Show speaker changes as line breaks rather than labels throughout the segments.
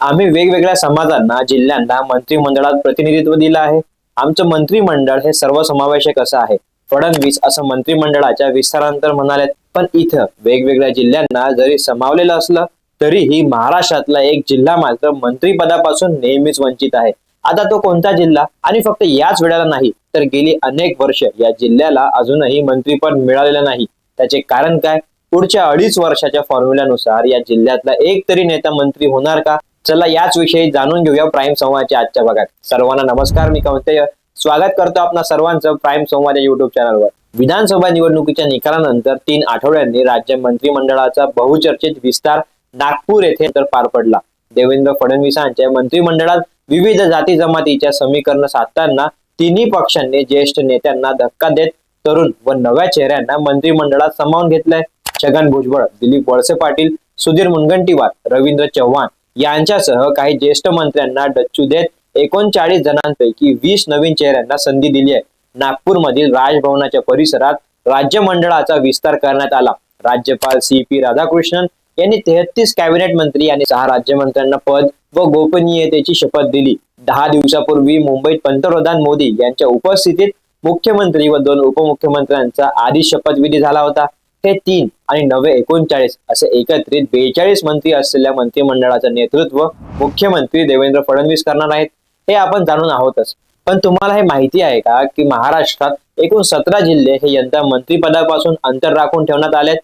आम्ही वेगवेगळ्या समाजांना जिल्ह्यांना मंत्रिमंडळात प्रतिनिधित्व दिलं आहे. आमचं मंत्रिमंडळ हे सर्वसमावेशक असं आहे. फडणवीस असं मंत्रिमंडळाच्या विस्तारानंतर म्हणाले पण इथं वेगवेगळ्या जिल्ह्यांना जरी समावलेलं असलं तरीही महाराष्ट्रातला एक जिल्हा मात्र मंत्रिपदापासून नेहमीच वंचित आहे. आता तो कोणता जिल्हा? आणि फक्त याच वेळेला नाही तर गेली अनेक वर्ष या जिल्ह्याला अजूनही मंत्रीपद मिळालेलं नाही. त्याचे कारण काय? पुढच्या अडीच वर्षाच्या फॉर्म्युल्यानुसार या जिल्ह्यातला एक तरी नेता मंत्री होणार का? चला याच विषयी जाणून घेऊया प्राईम संवादच्या आजच्या भागात. सर्वांना नमस्कार मी कौंतेय स्वागत करतो आपणा सर्वांचं प्राईम संवाद या युट्यूब चॅनलवर विधानसभा निवडणुकीच्या निकालानंतर तीन आठवड्यांनी राज्य मंत्रिमंडळाचा बहुचर्चित विस्तार नागपूर येथे तर पार पडला. देवेंद्र फडणवीसांच्या मंत्रिमंडळात विविध जाती जमातीच्या समीकरण साधताना तिन्ही पक्षांनी ज्येष्ठ नेत्यांना धक्का देत तरुण व नव्या चेहऱ्यांना मंत्रिमंडळात सामावून घेतलंय. छगन भुजबळ दिलीप वळसे पाटील सुधीर मुनगंटीवार रवींद्र चव्हाण यांच्यासह काही ज्येष्ठ मंत्र्यांना डच्चू देत एकोणचाळीस जणांपैकी वीस नवीन चेहऱ्यांना संधी दिली आहे. नागपूरमधील राजभवनाच्या परिसरात राज्य मंडळाचा विस्तार करण्यात आला. राज्यपाल सी पी राधाकृष्णन यांनी तेहतीस कॅबिनेट मंत्री आणि सहा राज्यमंत्र्यांना पद व गोपनीयतेची शपथ दिली. दहा दिवसापूर्वी मुंबईत पंतप्रधान मोदी यांच्या उपस्थितीत मुख्यमंत्री व दोन उपमुख्यमंत्र्यांचा आधी शपथविधी झाला होता. हे तीन आणि नवे एकोणचाळीस असे एकत्रित बेचाळीस मंत्री असलेल्या मंत्रिमंडळाचं नेतृत्व मुख्यमंत्री देवेंद्र फडणवीस करणार आहेत हे आपण जाणून आहोतच. पण तुम्हाला हे माहिती आहे का की महाराष्ट्रात एकूण सतरा जिल्हे हे यंदा मंत्रिपदापासून अंतर राखून ठेवण्यात आलेत?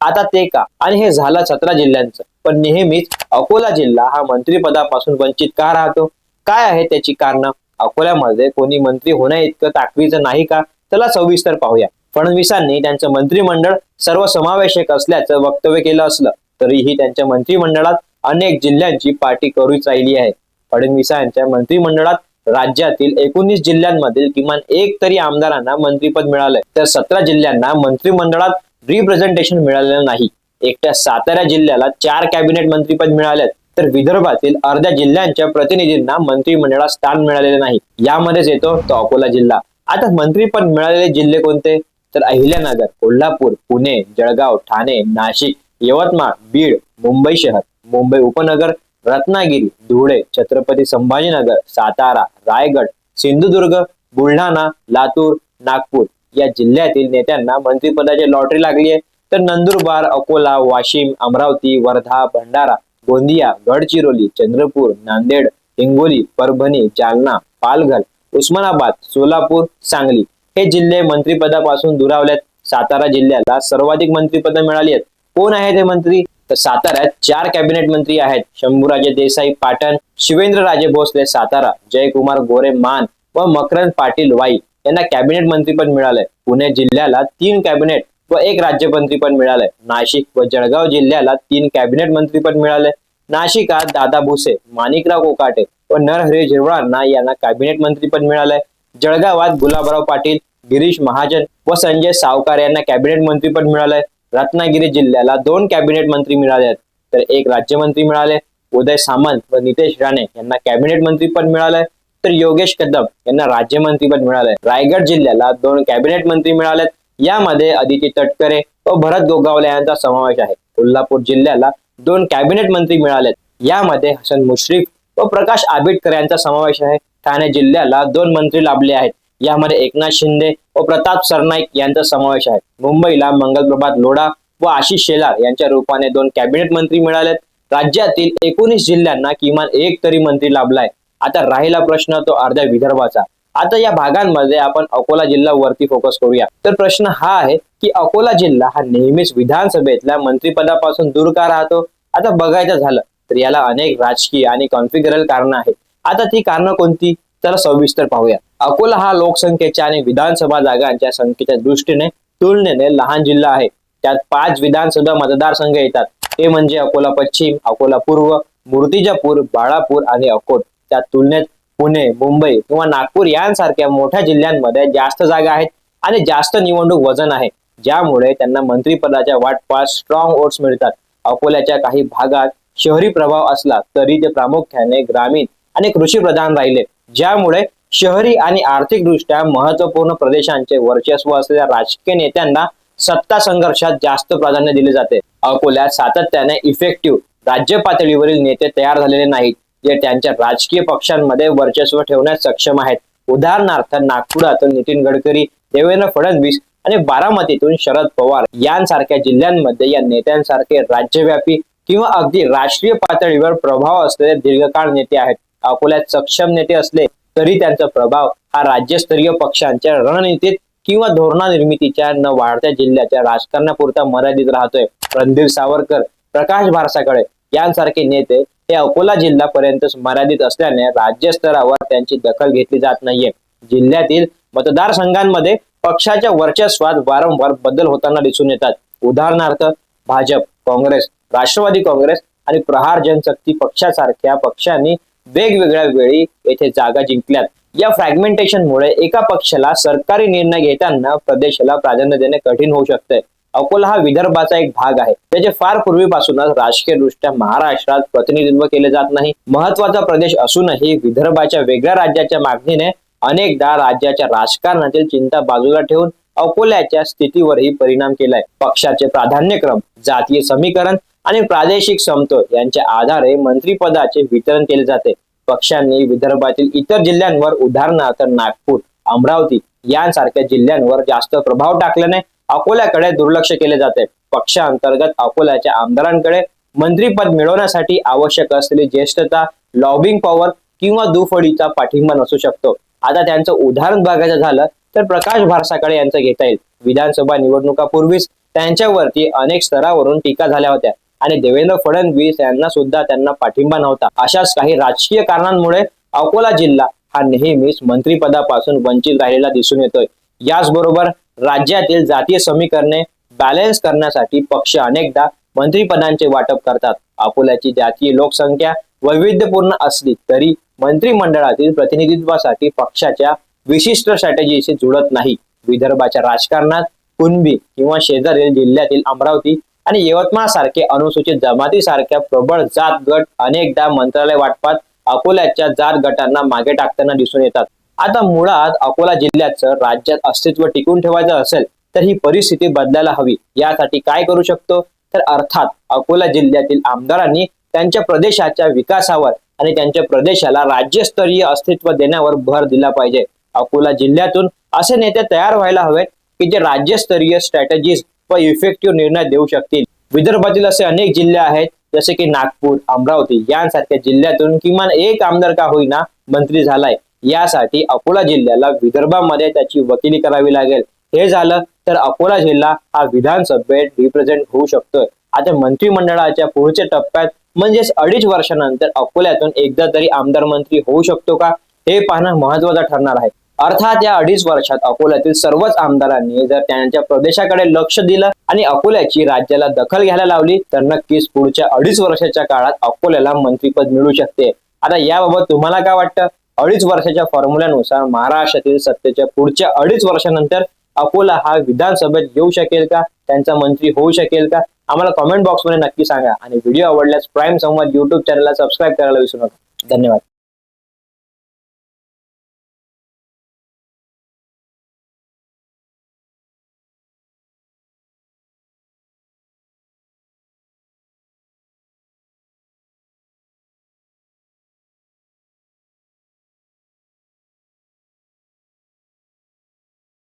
आता ते का? आणि हे झालं सतरा जिल्ह्यांचं. पण नेहमीच अकोला जिल्हा हा मंत्रिपदापासून वंचित का राहतो? काय आहे त्याची कारण? अकोल्यामध्ये कोणी मंत्री होण्या इतकं ताकदीचं नाही का? चला सविस्तर पाहूया. फडणवीसांनी त्यांचं मंत्रिमंडळ सर्वसमावेशक असल्याचं वक्तव्य केलं असलं तरीही त्यांच्या मंत्रिमंडळात अनेक जिल्ह्यांची पार्टी करूच राहिली आहे. फडणवीसांच्या मंत्रिमंडळात राज्यातील एकोणीस जिल्ह्यांमधील किमान एक तरी आमदारांना मंत्रीपद मिळालंय. तर सतरा जिल्ह्यांना मंत्रिमंडळात रिप्रेझेंटेशन मिळालेलं नाही. एकट्या सातारा जिल्ह्याला चार कॅबिनेट मंत्रीपद मिळालेत. तर विदर्भातील अर्ध्या जिल्ह्यांच्या प्रतिनिधींना मंत्रिमंडळात स्थान मिळालेले नाही. यामध्येच येतो तो अकोला जिल्हा. आता मंत्रीपद मिळालेले जिल्हे कोणते? तर अहिल्यानगर कोल्हापूर पुणे जळगाव ठाणे नाशिक यवतमाळ बीड मुंबई शहर मुंबई उपनगर रत्नागिरी धुळे छत्रपती संभाजीनगर सातारा रायगड सिंधुदुर्ग बुलढाणा लातूर नागपूर या जिल्ह्यातील नेत्यांना मंत्रिपदाची लॉटरी लागली आहे. तर नंदुरबार अकोला वाशिम अमरावती वर्धा भंडारा गोंदिया गडचिरोली चंद्रपूर नांदेड हिंगोली परभणी जालना पालघर उस्मानाबाद सोलापूर सांगली हे जिल्हे मंत्रिपदापासून दुरावलेत. सातारा जिल्ह्याला सर्वाधिक मंत्रिपद मिळाली आहेत. कोण आहेत हे मंत्री? तर साताऱ्यात चार कॅबिनेट मंत्री आहेत. शंभूराजे देसाई पाटण शिवेंद्र राजे भोसले सातारा जयकुमार गोरे मान व मकरंद पाटील वाई यांना कॅबिनेट मंत्रीपद मिळालंय. पुणे जिल्ह्याला तीन कॅबिनेट व एक राज्यमंत्रीपद मिळालंय. नाशिक व जळगाव जिल्ह्याला तीन कॅबिनेट मंत्रीपद मिळाले नाशिकात दादा भुसे माणिकराव कोकाटे व नरहरी झिरवळांना यांना कॅबिनेट मंत्रीपद मिळालंय. जळगावात गुलाबराव पाटील गिरीश महाजन व संजय सावकार यांना कॅबिनेट मंत्रीपद मिळालंय. रत्नागिरी जिल्ह्याला दोन कॅबिनेट मंत्री मिळाले आहेत. तर एक राज्यमंत्री मिळाले उदय सामंत व नितेश राणे यांना कॅबिनेट मंत्रीपद मिळालंय. तर योगेश कदम यांना राज्यमंत्रीपद मिळालंय. रायगड जिल्ह्याला दोन कॅबिनेट मंत्री मिळालेत. यामध्ये अदिती तटकरे व भरत गोगावले यांचा समावेश आहे. कोल्हापूर जिल्ह्याला दोन कॅबिनेट मंत्री मिळालेत. यामध्ये हसन मुश्रीफ व प्रकाश आंबेडकर यांचा समावेश आहे. ठाणे जिल्ह्याला दोन मंत्री लाभले आहेत. यामध्ये एकनाथ शिंदे व प्रताप सरनाईक यांचा समावेश आहे. मुंबईला मंगलप्रभात लोढा व आशिष शेलार यांच्या रूपाने दोन कॅबिनेट मंत्री मिळालेत. राज्यातील एकोणीस जिल्ह्यांना किमान एक तरी मंत्री लाभलाय. आता राहिला प्रश्न तो अर्ध्या विदर्भाचा. आता या भागांमध्ये आपण अकोला जिल्हा वरती फोकस करूया. तर प्रश्न हा आहे की अकोला जिल्हा हा नेहमीच विधानसभेतल्या मंत्रिपदापासून दूर का राहतो? आता बघायचं झालं तर याला अनेक राजकीय आणि कॉन्फिगरल कारण आहेत. आता ती कारणं कोणती? तर सविस्तर पाहूया. अकोला हा लोकसंख्येच्या आणि विधानसभा जागांच्या संख्येच्या दृष्टीने तुलनेने लहान जिल्हा आहे. त्यात पाच विधानसभा मतदारसंघ येतात. ते म्हणजे अकोला पश्चिम अकोला पूर्व मूर्तिजापूर बाळापूर आणि अकोट. त्या तुलनेत पुणे मुंबई किंवा नागपूर यांसारख्या मोठ्या जिल्ह्यांमध्ये जास्त जागा आहेत आणि जास्त निवडणूक वजन आहे. ज्यामुळे त्यांना मंत्रिपदाच्या वाटपात स्ट्रॉंग वोट्स मिळतात. अकोल्याच्या काही भागात शहरी प्रभाव असला तरी ते प्रामुख्याने ग्रामीण आणि कृषी प्रधान राहिले. ज्यामुळे शहरी आणि आर्थिकदृष्ट्या महत्त्वपूर्ण प्रदेशांचे वर्चस्व असलेल्या राजकीय नेत्यांना सत्ता संघर्षात जास्त प्राधान्य दिले जाते. अकोल्यात सातत्याने इफेक्टिव्ह राज्य पातळीवरील नेते तयार झालेले नाहीत. जे त्यांच्या राजकीय पक्षांमध्ये वर्चस्व ठेवण्यास सक्षम आहेत. उदाहरणार्थ नागपुरातून नितीन गडकरी देवेंद्र फडणवीस आणि बारामतीतून शरद पवार यांसारख्या जिल्ह्यांमध्ये या नेत्यांसारखे राज्यव्यापी किंवा अगदी राष्ट्रीय पातळीवर प्रभाव असलेले दीर्घकाळ नेते आहेत. अकोल्यात सक्षम नेते असले तरी त्यांचा प्रभाव हा राज्यस्तरीय पक्षांच्या रणनीतीत किंवा धोरणानिर्मितीच्या न वाढत्या जिल्ह्याच्या राजकारणापुरता मर्यादित राहतोय. रणधीर सावरकर प्रकाश भारसाकडे यांसारखे नेते हे अकोला जिल्ह्यापर्यंतच मर्यादित असल्याने राज्य स्तरावर त्यांची दखल घेतली जात नाहीये. जिल्ह्यातील मतदारसंघांमध्ये पक्षाच्या वर्चस्वात वारंवार बदल होताना दिसून येतात. उदाहरणार्थ भाजप काँग्रेस राष्ट्रवादी काँग्रेस आणि प्रहार जनशक्ती पक्षासारख्या पक्षांनी वेगवेगळ्या वेळी येथे जागा जिंकल्यात. या फ्रॅगमेंटेशन मुळे एका पक्षाला सरकारी निर्णय घेताना प्रदेशाला प्राधान्य देणे कठीण होऊ शकते. अकोला हा विदर्भाचा एक भाग आहे. त्याचे फार पूर्वीपासूनच राजकीय दृष्ट्या महाराष्ट्रात प्रतिनिधित्व केले जात नाही. महत्त्वाचा प्रदेश असूनही विदर्भाच्या वेगळ्या राज्याच्या मागणीने अनेकदा राज्याच्या राजकारणातील चिंता बाजूला ठेवून अकोल्याच्या स्थितीवरही परिणाम केलाय. पक्षाचे प्राधान्यक्रम जातीय समीकरण आणि प्रादेशिक समतोल यांच्या आधारे मंत्रिपदाचे वितरण केले जाते. पक्षांनी विदर्भातील इतर जिल्ह्यांवर उदाहरणार्थ नागपूर अमरावती यांसारख्या जिल्ह्यांवर जास्त प्रभाव टाकल्याने अकोल्याकडे दुर्लक्ष केले जाते. पक्षांतर्गत अकोल्याच्या आमदारांकडे मंत्रीपद मिळवण्यासाठी आवश्यक असलेली ज्येष्ठता लॉबिंग पॉवर किंवा दुफडीचा पाठिंबा नसू शकतो. आता त्यांचं उदाहरण बघायचं झालं तर प्रकाश भारसाकडे यांचं घेता येईल. विधानसभा निवडणुकापूर्वीच त्यांच्यावरती अनेक स्तरावरून टीका झाल्या होत्या. आणि देवेंद्र फडणवीस यांना सुद्धा त्यांना पाठिंबा नव्हता. अशाच काही राजकीय कारणांमुळे अकोला जिल्हा हा नेहमीच मंत्रिपदापासून वंचित राहिलेला दिसून येतोय. याचबरोबर राज्यातील जातीय समीकरणे बॅलन्स करण्यासाठी पक्ष अनेकदा मंत्रिपदांचे वाटप करतात. अकोल्याची जातीय लोकसंख्या वैविध्यपूर्ण असली तरी मंत्रिमंडळातील प्रतिनिधित्वासाठी पक्षाच्या विशिष्ट स्ट्रॅटेजीशी जुळत नाही. विदर्भाच्या राजकारणात कुणबी किंवा शेजारील जिल्ह्यातील अमरावती आणि यवतमाळ सारखे अनुसूचित जमाती सारख्या प्रबळ जात गट अनेकदा मंत्रालय वाटपात अकोल्याच्या जात गटांना मागे टाकताना दिसून येतात. आता मुळात अकोला जिल्ह्याचं राज्यात अस्तित्व टिकून ठेवायचं असेल तर ही परिस्थिती बदलायला हवी. यासाठी काय करू शकतो? तर अर्थात अकोला जिल्ह्यातील आमदारांनी त्यांच्या प्रदेशाच्या विकासावर आणि त्यांच्या प्रदेशाला राज्यस्तरीय अस्तित्व देण्यावर भर दिला पाहिजे. अकोला जिल्ह्यातून असे नेते तयार व्हायला हवेत की जे राज्यस्तरीय स्ट्रॅटेजीज व इफेक्टिव्ह निर्णय देऊ शकतील. विदर्भातील असे अनेक जिल्हे आहेत जसे की नागपूर अमरावती यांसारख्या जिल्ह्यातून किमान एक आमदार का होईना मंत्री झालाय. यासाठी अकोला जिल्ह्याला विदर्भामध्ये त्याची वकिली करावी लागेल. हे झालं तर अकोला जिल्हा हा विधानसभेत रिप्रेझेंट होऊ शकतोय. आता मंत्रिमंडळाच्या पुढच्या टप्प्यात म्हणजेच अडीच वर्षानंतर अकोल्यातून एकदा तरी आमदार मंत्री होऊ शकतो का? हे पाहणं महत्वाचं ठरणार आहे. अर्थात या अडीच वर्षात अकोल्यातील सर्वच आमदारांनी जर त्यांच्या प्रदेशाकडे लक्ष दिलं आणि अकोल्याची राज्याला दखल घ्यायला लावली तर नक्कीच पुढच्या अडीच वर्षाच्या काळात अकोल्याला मंत्रीपद मिळू शकते. आता याबाबत तुम्हाला काय वाटतं? अडीच वर्षाच्या फॉर्म्युल्यानुसार महाराष्ट्रातील सत्तेच्या पुढच्या अडीच वर्षानंतर अकोला हा विधानसभेत येऊ शकेल का? त्यांचा मंत्री होऊ शकेल का? आम्हाला कमेंट बॉक्समध्ये नक्की सांगा. आणि व्हिडिओ आवडल्यास प्राईम संवाद युट्यूब चॅनलला सबस्क्राईब करायला विसरू नका. धन्यवाद.